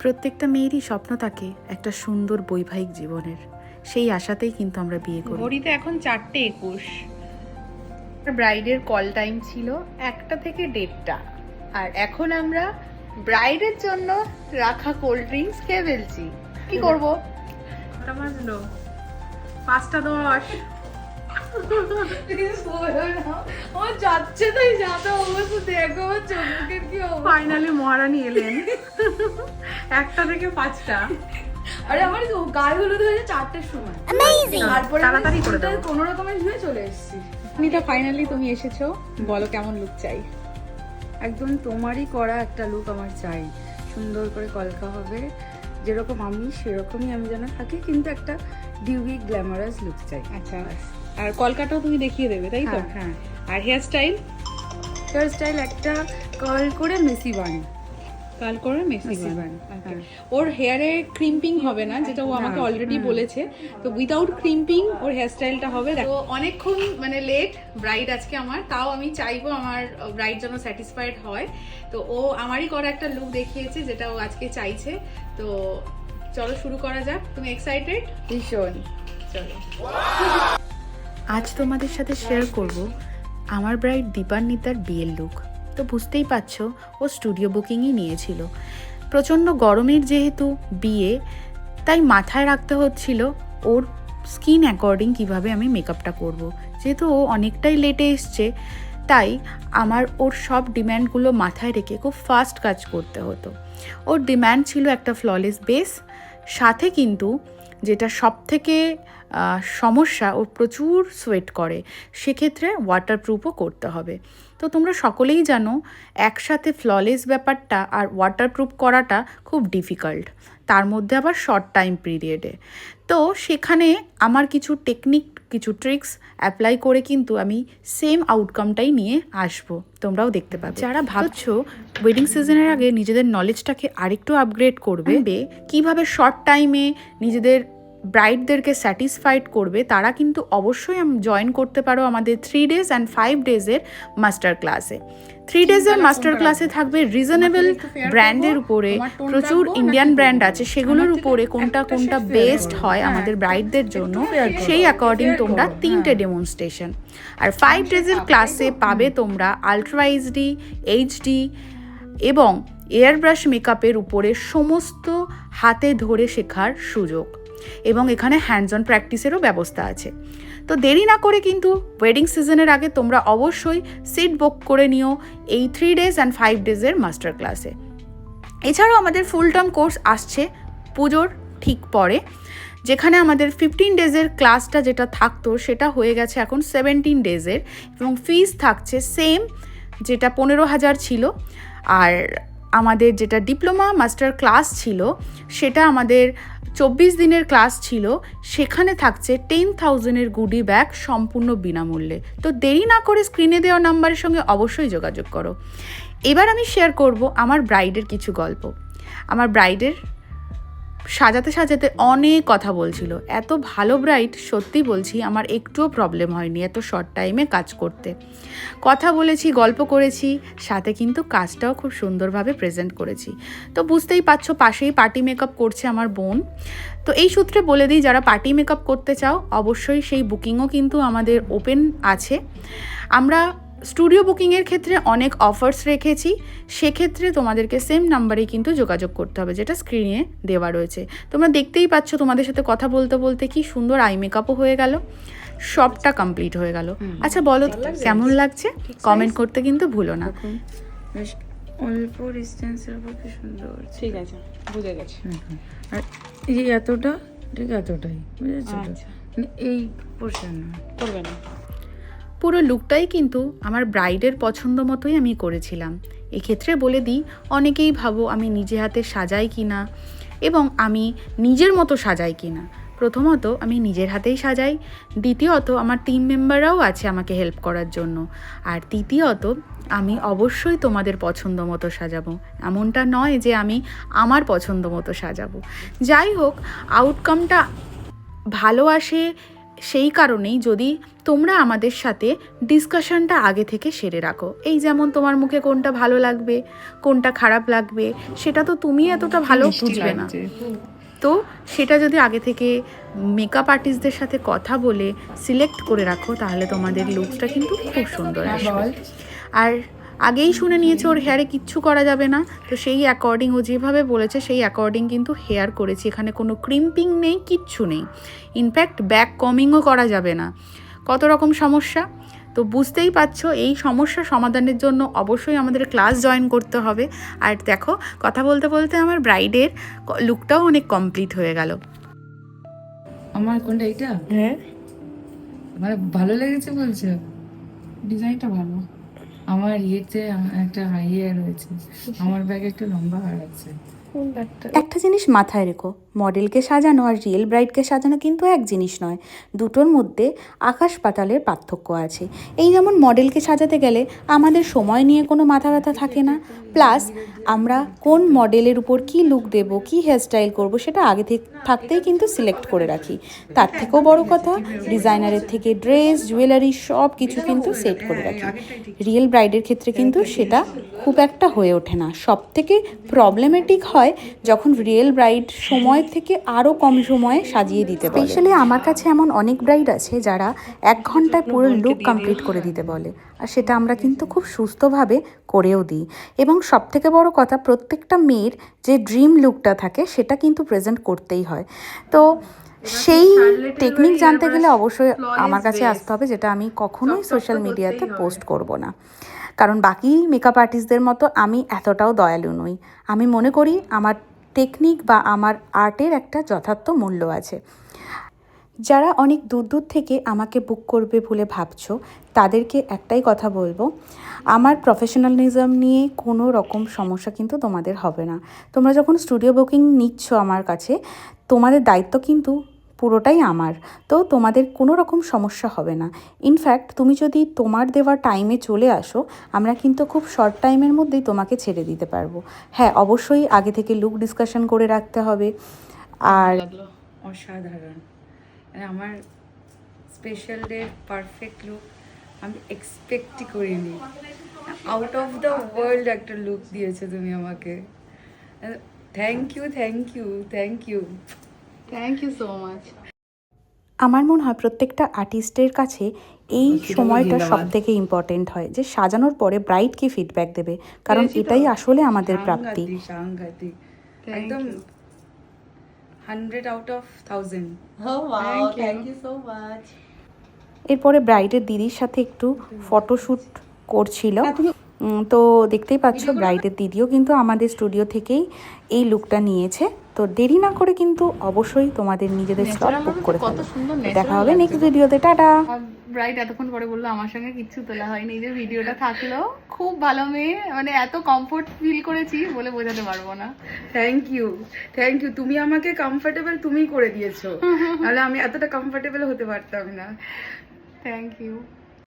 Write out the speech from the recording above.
প্রত্যেকটা মেয়েরই স্বপ্ন থাকে একটা সুন্দর বৈবাহিক জীবনের। সেই আশাতেই কিন্তু আমরা বিয়ে করি। ঘড়িতে এখন চারটে একুশ। ব্রাইডের কল টাইম ছিল একটা থেকে দেড়টা। আর এখন আমরা ব্রাইডের জন্য রাখা কোল্ড ড্রিঙ্কস খেয়ে ফেলছি। কি করব? পাঁচটা দশ। আমার যাচ্ছে তাই যাতা অবস্থা দেখো আমার চোখের কি ফাইনালি মহারানী এলেন। একটা থেকে পাঁচটা। আরে আমার গায়ে হলুদ হয়েছে চারটের সময়। তারপরে তাড়াতাড়ি করে দেবো। কোনো রকমের ধুয়ে চলে এসেছি। নিতা ফাইনালি তুমি এসেছ। বলো কেমন লুক চাই? একদম তোমারই করা একটা লুক আমার চাই। সুন্দর করে কলকা হবে। যেরকম আমি সেরকমই আমি যেন থাকি কিন্তু একটা ডিউই গ্ল্যামারাস লুক চাই। আচ্ছা। আর কলকাতাও তুমি দেখিয়ে দেবে তাই তো? হ্যাঁ হ্যাঁ। আর হেয়ার স্টাইল হেয়ার স্টাইল একটা কার্ল করে মেসি বান কাল করে মেসি বান বান ওর হেয়ারে ক্রিম্পিং হবে না যেটা ও আমাকে অলরেডি বলেছে। তো উইদাউট ক্রিম্পিং ওর হেয়ার স্টাইলটা হবে তো অনেকক্ষণ মানে লেট ব্রাইড আজকে আমার। তাও আমি চাইব আমার ব্রাইড যেন স্যাটিসফাইড হয়। তো ও আমারই করা একটা লুক দেখিয়েছে যেটা ও আজকে চাইছে। তো চলো শুরু করা যাক। তুমি এক্সাইটেড ভীষণ। চলো। আজ তোমাদের সাথে শেয়ার করব আমার ব্রাইড দীপান্বিতার বিয়ের লুক তো বুঝতেই পারছ, ও স্টুডিও বুকিংই নিয়েছিল। প্রচণ্ড গরমের যেহেতু বিয়ে, তাই মাথায় রাখতে হচ্ছিল ওর স্কিন অ্যাকর্ডিং কীভাবে আমি মেকআপটা করব। যেহেতু ও অনেকটাই লেটে এসছে, তাই আমার ওর সব ডিম্যান্ডগুলো মাথায় রেখে খুব ফাস্ট কাজ করতে হতো। ওর ডিম্যান্ড ছিল একটা ফ্ললেস বেস সাথে কিন্তু যেটা সব থেকে সমস্যা ও প্রচুর সোয়েট করে সেক্ষেত্রে ওয়াটারপ্রুফও করতে হবে। তো তোমরা সকলেই জানো একসাথে ফ্ললেস ব্যাপারটা আর ওয়াটারপ্রুফ করাটা খুব ডিফিকাল্ট তার মধ্যে আবার শর্ট টাইম পিরিয়ডে তো সেখানে আমার কিছু টেকনিক কিছু ট্রিক্স অ্যাপ্লাই করে কিন্তু আমি সেম আউটকামটাই নিয়ে আসব। তোমরাও দেখতে পাবে। যারা ভাবছ ওয়েডিং সিজনের আগে নিজেদের নলেজটাকে আরেকটু আপগ্রেড করবে কীভাবে শর্ট টাইমে নিজেদের ব্রাইডদেরকে স্যাটিসফাইড করবে তারা কিন্তু অবশ্যই জয়েন করতে পারো আমাদের থ্রি ডেজ অ্যান্ড ফাইভ ডেজের মাস্টার ক্লাসে থ্রি ডেজের মাস্টার ক্লাসে থাকবে রিজনেবল ব্র্যান্ডের উপরে প্রচুর ইন্ডিয়ান ব্র্যান্ড আছে সেগুলোর উপরে কোনটা কোনটা বেস্ট হয় হ্যাঁ, আমাদের ব্রাইডদের জন্য সেই অ্যাকর্ডিং তোমরা তিনটে হ্যাঁ। ডেমনস্ট্রেশন আর ফাইভ ডেজের ক্লাসে পাবে তোমরা আলট্রা এইচডি এইচডি এবং এয়ার ব্রাশ মেকআপের উপরে সমস্ত হাতে ধরে শেখার সুযোগ। এবং এখানে হ্যান্ডস অন প্র্যাকটিসেরও ব্যবস্থা আছে। তো দেরি না করে কিন্তু ওয়েডিং সিজনের আগে তোমরা অবশ্যই সিট বুক করে নিও এই থ্রি ডেজ অ্যান্ড ফাইভ ডেজের মাস্টার ক্লাসে এছাড়াও আমাদের ফুল টার্ম কোর্স আসছে পুজোর ঠিক পরে, যেখানে আমাদের ফিফটিন ডেজের ক্লাসটা যেটা থাকতো সেটা হয়ে গেছে এখন সেভেন্টিন ডেজের এবং ফিস থাকছে সেম যেটা পনেরো হাজার ছিল। আর আমাদের যেটা ডিপ্লোমা মাস্টার ক্লাস ছিল সেটা আমাদের চব্বিশ দিনের ক্লাস ছিল, সেখানে থাকছে টেন থাউজেন্ডের গুডি ব্যাগ সম্পূর্ণ বিনামূল্যে। তো দেরি না করে স্ক্রিনে দেওয়া নাম্বারের সঙ্গে অবশ্যই যোগাযোগ করো। এবার আমি শেয়ার করব আমার ব্রাইডের কিছু গল্প। আমার ব্রাইডের সাজাতে সাজাতে অনেক কথা বলছিল। এত ভালো ব্রাইড সত্যি বলছি আমার একটুও প্রবলেম হয়নি এত শর্ট টাইমে কাজ করতে। কথা বলেছি, গল্প করেছি, সাথে কিন্তু কাজটাও খুব সুন্দরভাবে প্রেজেন্ট করেছি। তো বুঝতেই পারছ পাশেই পার্টি মেকআপ করছে আমার বোন। তো এই সূত্রে বলে দিই, যারা পার্টি মেকআপ করতে চাও, অবশ্যই সেই বুকিংও কিন্তু আমাদের ওপেন আছে। আমরা স্টুডিও বুকিংয়ের ক্ষেত্রে অনেক অফার্স রেখেছি। সেক্ষেত্রে তোমাদেরকে সেম নাম্বারে কিন্তু যোগাযোগ করতে হবে যেটা স্ক্রিনে দেওয়া রয়েছে। তোমরা দেখতেই পাচ্ছ তোমাদের সাথে কথা বলতে বলতে কি সুন্দর আই মেকআপও হয়ে গেল। সবটা কমপ্লিট হয়ে গেল। আচ্ছা বলো তো, কেমন লাগছে? কমেন্ট করতে কিন্তু ভুলো না। অল্প ডিস্টেন্সের উপর কি সুন্দর ঠিক আছে বুঝে গেছি। আর এই এতটা? ঠিক এতটাই বুঝেছ আচ্ছা। মানে এই পোর্শন করবে না। পুরো লুকটাই কিন্তু আমার ব্রাইডের পছন্দ মতোই আমি করেছিলাম। এক্ষেত্রে বলে দিই, অনেকেই ভাবো আমি নিজে হাতে সাজাই কি না এবং আমি নিজের মতো সাজাই কি না প্রথমত আমি নিজের হাতেই সাজাই, দ্বিতীয়ত আমার টিম মেম্বাররাও আছে আমাকে হেল্প করার জন্য। আর তৃতীয়ত, আমি অবশ্যই তোমাদের পছন্দ মতো সাজাবো। এমনটা নয় যে আমি আমার পছন্দ মতো সাজাবো। যাই হোক আউটকামটা ভালো আসে সেই কারণেই যদি তোমরা আমাদের সাথে ডিসকাশনটা আগে থেকে সেরে রাখো। এই যেমন তোমার মুখে কোনটা ভালো লাগবে কোনটা খারাপ লাগবে সেটা তো তুমি এতটা ভালো বুঝবে না। তো সেটা যদি আগে থেকে মেকআপ আর্টিস্টদের সাথে কথা বলে সিলেক্ট করে রাখো তাহলে তোমাদের লুকসটা কিন্তু খুব সুন্দর আসবে। আর আগেই শুনে নিয়েছে ওর হেয়ারে কিচ্ছু করা যাবে না। তো সেই অ্যাকর্ডিং ও যেভাবে বলেছে সেই অ্যাকর্ডিং কিন্তু হেয়ার করেছি। এখানে কোনো ক্রিম্পিং নেই কিচ্ছু নেই। ইনফ্যাক্ট ব্যাক কমিংও করা যাবে না। কত রকম সমস্যা? তো বুঝতেই পারছ এই সমস্যা সমাধানের জন্য অবশ্যই আমাদের ক্লাস জয়েন করতে হবে। আর দেখো কথা বলতে বলতে আমার ব্রাইডের লুকটাও অনেক কমপ্লিট হয়ে গেল। আমার কোনটা এটা হ্যাঁ। মানে ভালো লেগেছে বলছো? ডিজাইনটা ভালো। আমার ইয়েতে একটা হাই ইয়ার রয়েছে। আমার ব্যাগে একটা লম্বা হার আছে। একটা জিনিস মাথায় রেখো। মডেলকে সাজানো আর রিয়েল ব্রাইডকে সাজানো কিন্তু এক জিনিস নয়, দুটোর মধ্যে আকাশ পাতালের পার্থক্য আছে। এই যেমন মডেলকে সাজাতে গেলে আমাদের সময় নিয়ে কোনো মাথা ব্যথা থাকে না, প্লাস আমরা কোন মডেলের উপর কি লুক দেব, কি হেয়ারস্টাইল করব সেটা আগে থেকে, থাকতেই কিন্তু সিলেক্ট করে রাখি। তার থেকেও বড় কথা, ডিজাইনারের থেকে ড্রেস, জুয়েলারি সব কিছু কিন্তু সেট করে রাখি। রিয়েল ব্রাইডের ক্ষেত্রে কিন্তু সেটা খুব একটা হয়ে ওঠে না। সব থেকে প্রবলেমেটিক হয় যখন রিয়েল ব্রাইড সময় থেকে আরও কম সময়ে সাজিয়ে দিতে স্পেশালি আমার কাছে এমন অনেক ব্রাইড আছে যারা এক ঘন্টায় পুরো লুক কমপ্লিট করে দিতে বলে। আর সেটা আমরা কিন্তু খুব সুস্থভাবে করেও দিই। এবং সব থেকে বড় কথা, প্রত্যেকটা মেয়ের যে ড্রিম লুকটা থাকে, সেটা কিন্তু প্রেজেন্ট করতেই হয়। তো সেই টেকনিক জানতে গেলে অবশ্যই আমার কাছে আসতে হবে, যেটা আমি কখনোই সোশ্যাল মিডিয়াতে পোস্ট করব না। কারণ বাকি মেকআপ আর্টিস্টদের মতো আমি এতটাও দয়ালু নই। আমি মনে করি আমার টেকনিক বা আমার আর্টের একটা যথার্থ মূল্য আছে। যারা অনেক দূর দূর থেকে আমাকে বুক করবে বলে ভাবছ, তাদেরকে একটাই কথা বলব, আমার প্রফেশনালিজম নিয়ে কোনো রকম সমস্যা কিন্তু তোমাদের হবে না। তোমরা যখন স্টুডিও বুকিং নিচ্ছ আমার কাছে, তোমাদের দায়িত্ব কিন্তু পুরোটাই আমার। তো তোমাদের কোনো রকম সমস্যা হবে না। ইনফ্যাক্ট তুমি যদি তোমার দেওয়া টাইমে চলে আসো, আমরা কিন্তু খুব শর্ট টাইমের মধ্যেই তোমাকে ছেড়ে দিতে পারব। হ্যাঁ অবশ্যই আগে থেকে লুক ডিসকাশন করে রাখতে হবে। আর অসাধারণ। মানে আমার স্পেশাল ডে পারফেক্ট লুক আমি এক্সপেক্টই করিনি। আউট অফ দ্য ওয়ার্ল্ড একটা লুক দিয়েছ তুমি আমাকে। Thank you thank you thank you thank you so much আমার মনে হয় প্রত্যেকটা আর্টিস্টের কাছে এই সময়টা সব থেকে ইম্পর্টেন্ট হয় যে সাজানোর পরে ব্রাইট কি ফিডব্যাক দেবে। কারণ এটাই আসলে আমাদের প্রাপ্তি। সাংঘাতিক। একদম hundred out of thousand wow, Thank you. thank you so much. এরপরে ব্রাইডের দিদির সাথে একটু ফটোশ্যুট করছিল। উম, তো দেখতেই পাচ্ছ ব্রাইডের দিদিও কিন্তু আমাদের স্টুডিও থেকেই এই লুকটা নিয়েছে। তো দেরি না করে কিন্তু অবশ্যই তোমাদের নিজেদের স্লট বুক করে দেখা হবে নেক্সট ভিডিওতে টাটা! ব্রাইট এতক্ষণ পরে বলল আমার সঙ্গে কিচ্ছু তোলা হয়নি যে ভিডিওটা থাকল খুব ভালো মেয়ে মানে এত কমফোর্ট ফিল করেছি বলে বোঝাতে পারব না। থ্যাংক ইউ থ্যাংক ইউ তুমি আমাকে কমফোর্টেবল তুমিই করে দিয়েছ। নাহলে আমি এতটা কমফোর্টেবল হতে পারতাম না। Thank you